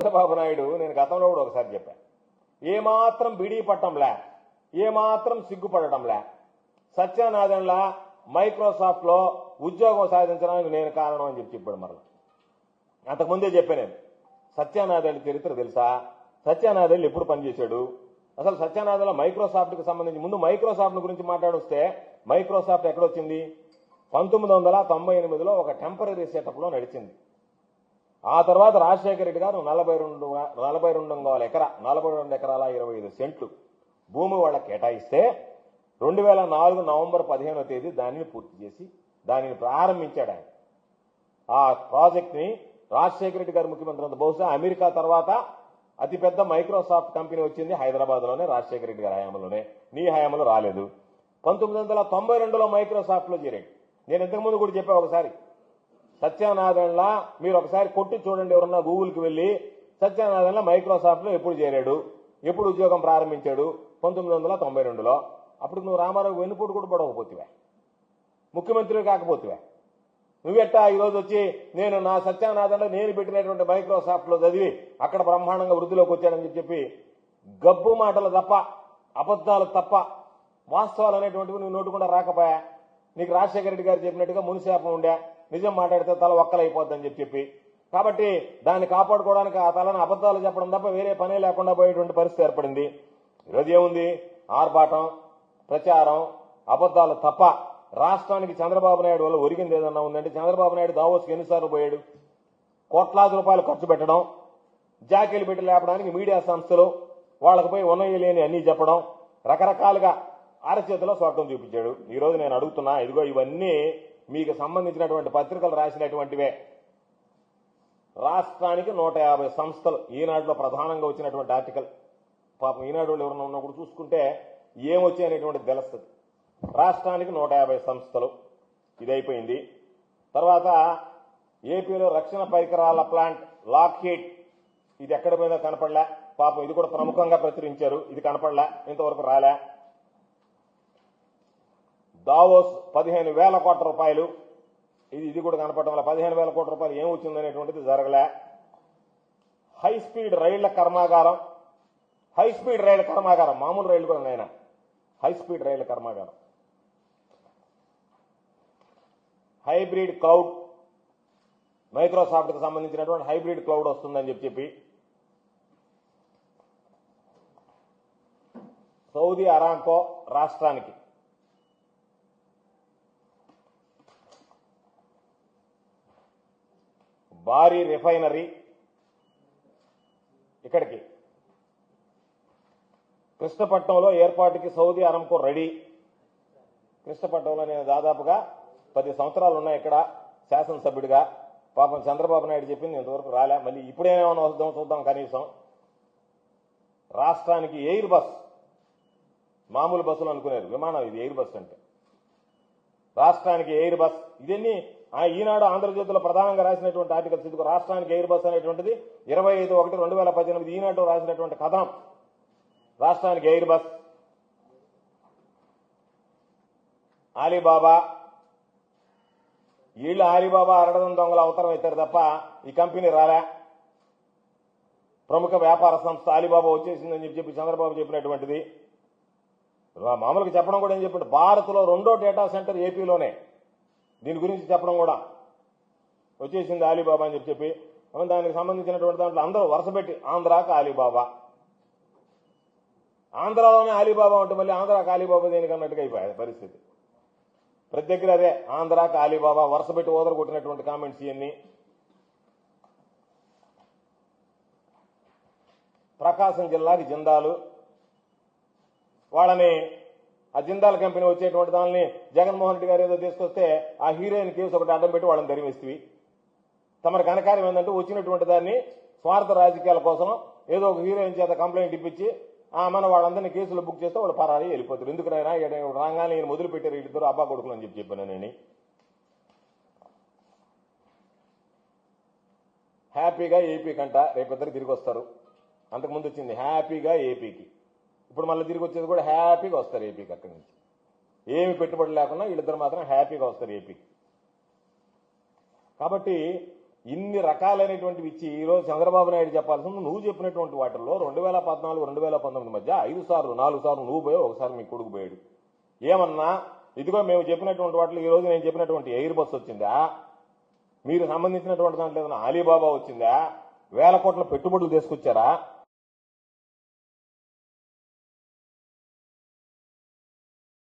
చంద్రబాబు నాయుడు నేను గతంలో కూడా ఒకసారి చెప్పాను ఏమాత్రం బిడీ పట్టంలే ఏమాత్రం సిగ్గుపడటంలే సత్యనారాయణలా మైక్రోసాఫ్ట్లో ఉద్యోగం సాధించడానికి నేను కారణం అని చెప్పి చెప్పాడు మరలా. అంతకుముందే చెప్పాను నేను. సత్యానాథేళ్ళ చరిత్ర తెలుసా? సత్యానాథేళ్ళు ఎప్పుడు పనిచేశాడు? అసలు సత్యానాథేళ్ళ మైక్రోసాఫ్ట్కి సంబంధించి ముందు మైక్రోసాఫ్ట్ గురించి మాట్లాడొస్తే మైక్రోసాఫ్ట్ ఎక్కడొచ్చింది? పంతొమ్మిది వందల తొంభై ఎనిమిదిలో ఒక టెంపరీ సెటప్లో నడిచింది. ఆ తర్వాత రాజశేఖర రెడ్డి గారు నలభై రెండు నలభై రెండు వందల ఎకరా నలభై రెండు ఎకరాల ఇరవై ఐదు సెంట్లు భూమి వాళ్ళకి కేటాయిస్తే రెండు వేల నాలుగు నవంబర్ పదిహేనో తేదీ దానిని పూర్తి చేసి దానిని ప్రారంభించాడు ఆయన. ఆ ప్రాజెక్ట్ని రాజశేఖర రెడ్డి గారు ముఖ్యమంత్రి బహుశా అమెరికా తర్వాత అతిపెద్ద మైక్రోసాఫ్ట్ కంపెనీ వచ్చింది హైదరాబాద్లోనే రాజశేఖర రెడ్డి గారి హయాంలోనే. నీ హయాంలో రాలేదు. పంతొమ్మిది వందల తొంభై రెండులో మైక్రోసాఫ్ట్లో చేరాడు. నేను ఇంతకుముందు కూడా చెప్పా ఒకసారి. సత్యనారాయణలా మీరు ఒకసారి కొట్టి చూడండి ఎవరన్నా గూగుల్కి వెళ్ళి. సత్యనారాయణ మైక్రోసాఫ్ట్లో ఎప్పుడు చేరాడు? ఎప్పుడు ఉద్యోగం ప్రారంభించాడు? పంతొమ్మిది వందల తొంభై రెండులో. అప్పుడు నువ్వు రామారావు వెన్నుపోటు కూడా పడకపోతివే ముఖ్యమంత్రి కాకపోతివే. నువ్వెట్టా ఈరోజు వచ్చి నేను నా సత్యానాథంలో నేను పెట్టినటువంటి మైక్రోసాఫ్ట్లో చదివి అక్కడ బ్రహ్మాండంగా వృద్ధిలోకి వచ్చానని చెప్పి గబ్బు మాటలు తప్ప అబద్ధాలు తప్ప వాస్తవాలు అనేటువంటివి నువ్వు నోటుకుండా రాకపోయా? నీకు రాజశేఖర రెడ్డి గారు చెప్పినట్టుగా మునిశాపం ఉండే. నిజం మాట్లాడితే తల ఒక్కలైపోద్దని చెప్పి. చెప్పి కాబట్టి దాన్ని కాపాడుకోవడానికి ఆ తలను అబద్దాలు చెప్పడం తప్ప వేరే పనే లేకుండా పోయేటువంటి పరిస్థితి ఏర్పడింది. ఈరోజు ఏముంది? ఆర్భాటం ప్రచారం అబద్దాలు తప్ప రాష్ట్రానికి చంద్రబాబు నాయుడు వల్ల ఒరిగింది ఏదన్నా ఉందంటే చంద్రబాబు నాయుడు దావోస్కి ఎన్నిసార్లు పోయాడు? కోట్లాది రూపాయలు ఖర్చు పెట్టడం జాకీలు పెట్టి లేపడానికి మీడియా సంస్థలు వాళ్ళకి పోయి ఉన్నయ్య లేని చెప్పడం రకరకాలుగా అరచేతిలో స్వర్గం చూపించాడు. ఈరోజు నేను అడుగుతున్నా ఇదిగో ఇవన్నీ మీకు సంబంధించినటువంటి పత్రికలు రాసినటువంటివే. రాష్ట్రానికి నూట యాభై సంస్థలు ఈనాడులో ప్రధానంగా వచ్చినటువంటి ఆర్టికల్. పాపం ఈనాడు వాళ్ళు ఎవరన్నా ఉన్నప్పుడు చూసుకుంటే ఏమొచ్చాయి అనేటువంటి తెలుస్తుంది రాష్ట్రానికి నూట యాభై సంస్థలు. ఇది అయిపోయింది తర్వాత ఏపీలో రక్షణ పరికరాల ప్లాంట్ లాక్ హీట్ ఇది ఎక్కడ మీద కనపడలే. పాపం ఇది కూడా ప్రముఖంగా ప్రచురించారు. ఇది కనపడలే. ఇంతవరకు రాలే. దావోస్ పదిహేను వేల కోట్ల రూపాయలు. ఇది ఇది కూడా కనపడటం వల్ల పదిహేను వేల కోట్ల రూపాయలు ఏం వచ్చిందనేటువంటిది జరగలే. హై స్పీడ్ రైళ్ళ కర్మాగారం. హై స్పీడ్ రైళ్ళ కర్మాగారం. మామూలు రైళ్ళు కూడా నాయన హై స్పీడ్ రైళ్ళ కర్మాగారం. హైబ్రిడ్ క్లౌడ్ మైక్రోసాఫ్ట్కి సంబంధించినటువంటి హైబ్రిడ్ క్లౌడ్ వస్తుందని చెప్పి చెప్పి. సౌదీ అరాంకో రాష్ట్రానికి. భారీ రిఫైనరీ ఇక్కడికి. కృష్ణపట్నంలో ఏర్పాటుకి సౌదీ అరంకో రెడీ. కృష్ణపట్నంలో నేను దాదాపుగా పది సంవత్సరాలు ఉన్నాయి ఇక్కడ శాసనసభ్యుడిగా. పాపం చంద్రబాబు నాయుడు చెప్పింది ఇంతవరకు రాలే. మళ్ళీ ఇప్పుడేమైనా వద్దాం చూద్దాం కనీసం. రాష్ట్రానికి ఎయిర్ బస్ మామూలు బస్సులు అనుకునేది. విమానం ఇది ఎయిర్ బస్ అంటే. రాష్ట్రానికి ఎయిర్ బస్. ఇదన్నీ? ఆ ఈనాడు ఆంధ్రజ్యోతిలో ప్రధానంగా రాసినటువంటి ఆర్టికల్స్ ఇది రాష్ట్రానికి ఎయిర్ బస్ అనేటువంటిది ఇరవై ఐదు ఒకటి రెండు వేల పద్దెనిమిది ఈనాడు రాసినటువంటి కథనం. రాష్ట్రానికి ఎయిర్ బస్. ఆలీబాబా. వీళ్ళు ఆలీబాబా అరడదం దొంగలు అవసరం అవుతారు తప్ప ఈ కంపెనీ రాలే. ప్రముఖ వ్యాపార సంస్థ ఆలీబాబా వచ్చేసిందని చెప్పి చంద్రబాబు చెప్పినటువంటిది. మామూలుగా చెప్పడం కూడా ఏం చెప్పండి? భారత్లో రెండో డేటా సెంటర్ ఏపీలోనే దీని గురించి చెప్పడం కూడా. వచ్చేసింది అలీబాబా అని చెప్పి చెప్పి. దానికి సంబంధించినటువంటి దాంట్లో అందరూ వరుసపెట్టి ఆంధ్రాకి అలీబాబా ఆంధ్రాలోనే అలీబాబా ఉంటే మళ్ళీ ఆంధ్రాకి అలీబాబా దేనికి అన్నట్టుగా అయిపోయాయి పరిస్థితి. ప్రతి దగ్గర అదే ఆంధ్రాకి అలీబాబా వరుస పెట్టి ఓదర కొట్టినటువంటి కామెంట్స్ ఇవన్నీ. ప్రకాశం జిల్లాకి జిందాలు. వాళ్ళని ఆ జిందాల్ కంపెనీ వచ్చేటువంటి దానిని జగన్మోహన్ రెడ్డి గారు ఏదో తీసుకొస్తే ఆ హీరోయిన్ కేసు ఒకటి అడ్డం పెట్టి వాళ్ళని ధరిమిస్తుంది తమరి కనకార్యం ఏంటంటే వచ్చినటువంటి దాన్ని స్వార్థ రాజకీయాల కోసం ఏదో ఒక హీరోయిన్ చేత కంప్లైంట్ ఇప్పించి ఆ మన వాళ్ళందరినీ కేసులు బుక్ చేస్తే వాళ్ళు పరారి వెళ్ళిపోతారు. ఎందుకు రాయనా రాగానే ఈయన మొదలు పెట్టారు ఇద్దరు అబ్బా కొడుకులు అని చెప్పి చెప్పాను నేను. హ్యాపీగా ఏపీ కంట రేపిద్దరు తిరిగి వస్తారు. అంతకుముందు వచ్చింది హ్యాపీగా ఏపీకి. ఇప్పుడు మళ్ళీ తిరిగి వచ్చేది కూడా హ్యాపీగా వస్తారు ఏపీకి అక్కడి నుంచి. ఏమి పెట్టుబడి లేకుండా వీళ్ళిద్దరు మాత్రం హ్యాపీగా వస్తారు ఏపీకి. కాబట్టి ఇన్ని రకాలైనటువంటివి ఇచ్చి ఈ రోజు చంద్రబాబు నాయుడు చెప్పాల్సింది నువ్వు చెప్పినటువంటి వాటిల్లో రెండు వేల పద్నాలుగు రెండు వేల పంతొమ్మిది మధ్య ఐదు సార్లు నాలుగు సార్లు నువ్వు పోయావు ఒకసారి మీ కొడుకు పోయాడు. ఏమన్నా? ఇదిగో మేము చెప్పినటువంటి వాటిలో ఈరోజు నేను చెప్పినటువంటి ఎయిర్ బస్ వచ్చిందా? మీరు సంబంధించినటువంటి దాంట్లో ఏదైనా అలీబాబా వచ్చిందా? వేల కోట్ల పెట్టుబడులు తీసుకొచ్చారా?